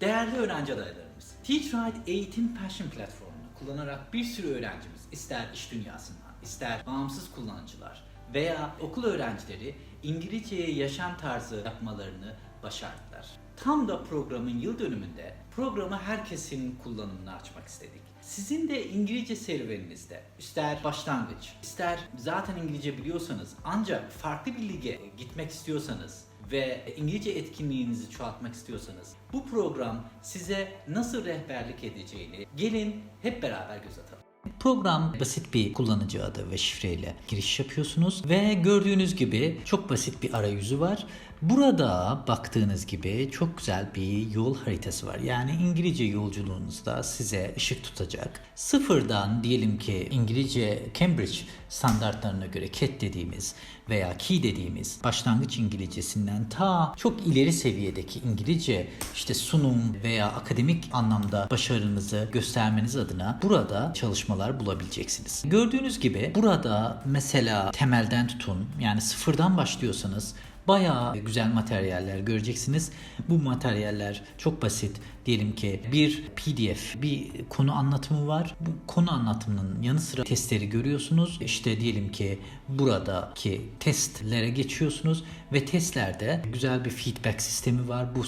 Değerli öğrenci adaylarımız, TeachRight Eğitim Passion platformunu kullanarak bir sürü öğrencimiz ister iş dünyasından, ister bağımsız kullanıcılar veya okul öğrencileri İngilizceye yaşam tarzı yapmalarını başardılar. Tam da programın yıl dönümünde programı herkesin kullanımına açmak istedik. Sizin de İngilizce serüveninizde ister başlangıç, ister zaten İngilizce biliyorsanız ancak farklı bir lige gitmek istiyorsanız ve İngilizce etkinliğinizi çoğaltmak istiyorsanız bu program size nasıl rehberlik edeceğini gelin hep beraber göz atalım. Program basit bir kullanıcı adı ve şifreyle giriş yapıyorsunuz ve gördüğünüz gibi çok basit bir arayüzü var. Burada baktığınız gibi çok güzel bir yol haritası var. Yani İngilizce yolculuğunuzda size ışık tutacak. Sıfırdan diyelim ki İngilizce Cambridge standartlarına göre CAT dediğimiz veya Key dediğimiz başlangıç İngilizcesinden ta çok ileri seviyedeki İngilizce işte sunum veya akademik anlamda başarınızı göstermeniz adına burada çalışmalar bulabileceksiniz. Gördüğünüz gibi burada mesela temelden tutun yani sıfırdan başlıyorsanız Bayağı güzel materyaller göreceksiniz. Bu materyaller çok basit. Diyelim ki bir PDF, bir konu anlatımı var. Bu konu anlatımının yanı sıra testleri görüyorsunuz. İşte diyelim ki buradaki testlere geçiyorsunuz ve testlerde güzel bir feedback sistemi var. Bu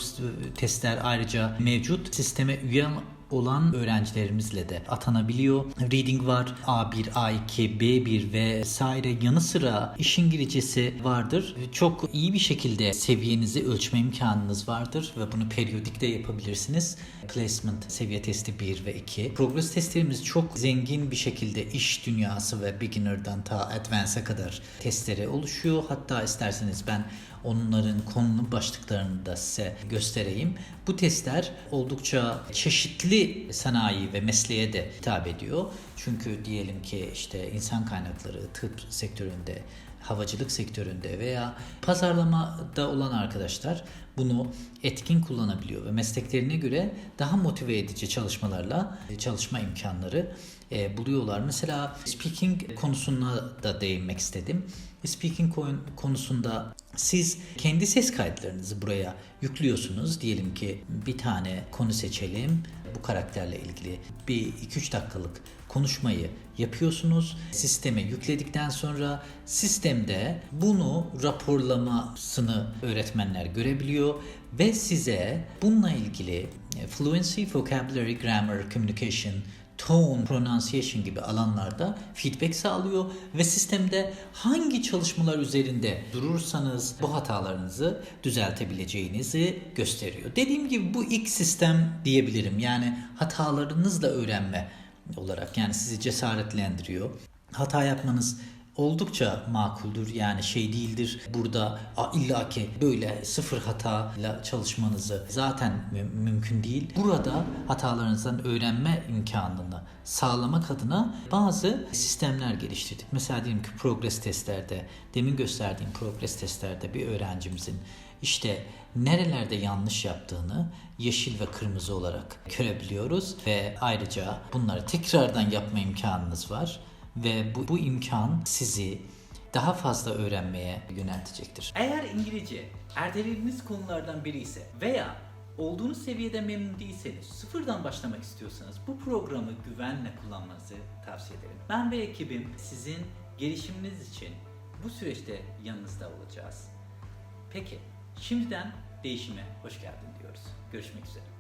testler ayrıca mevcut sisteme üye olan öğrencilerimizle de atanabiliyor. Reading var. A1, A2, B1 ve vesaire yanı sıra iş İngilizcesi vardır. Çok iyi bir şekilde seviyenizi ölçme imkanınız vardır ve bunu periyodik de yapabilirsiniz. Placement seviye testi 1 ve 2. Progress testlerimiz çok zengin bir şekilde iş dünyası ve beginner'dan ta advance'a kadar testlere oluşuyor. Hatta isterseniz ben onların konulu başlıklarını da size göstereyim. Bu testler oldukça çeşitli sanayi ve mesleğe de hitap ediyor. Çünkü diyelim ki işte insan kaynakları, tıp sektöründe, havacılık sektöründe veya pazarlamada olan arkadaşlar bunu etkin kullanabiliyor ve mesleklerine göre daha motive edici çalışmalarla çalışma imkanları e, buluyorlar. Mesela speaking konusuna da değinmek istedim. Speaking kon- konusunda siz kendi ses kayıtlarınızı buraya yüklüyorsunuz. Diyelim ki bir tane konu seçelim. Bu karakterle ilgili bir 2-3 dakikalık konuşmayı yapıyorsunuz. Sisteme yükledikten sonra sistemde bunu raporlamasını öğretmenler görebiliyor ve size bununla ilgili e, fluency, vocabulary, grammar, communication, tone, pronunciation gibi alanlarda feedback sağlıyor ve sistemde hangi çalışmalar üzerinde durursanız bu hatalarınızı düzeltebileceğinizi gösteriyor. Dediğim gibi bu ilk sistem diyebilirim. Yani hatalarınızla öğrenme olarak yani sizi cesaretlendiriyor. Hata yapmanız oldukça makuldür yani şey değildir burada "Aa, illaki böyle sıfır hatayla çalışmanızı zaten mü- mümkün değil. Burada hatalarınızdan öğrenme imkanını sağlamak adına bazı sistemler geliştirdik. Mesela diyelim ki progress testlerde demin gösterdiğim progress testlerde bir öğrencimizin işte nerelerde yanlış yaptığını yeşil ve kırmızı olarak görebiliyoruz ve ayrıca bunları tekrardan yapma imkanınız var ve bu, bu imkan sizi daha fazla öğrenmeye yöneltecektir. Eğer İngilizce ertelediğiniz konulardan biri ise veya olduğunuz seviyede memnun değilseniz, sıfırdan başlamak istiyorsanız bu programı güvenle kullanmanızı tavsiye ederim. Ben ve ekibim sizin gelişiminiz için bu süreçte yanınızda olacağız. Peki, şimdiden değişime hoş geldin diyoruz. Görüşmek üzere.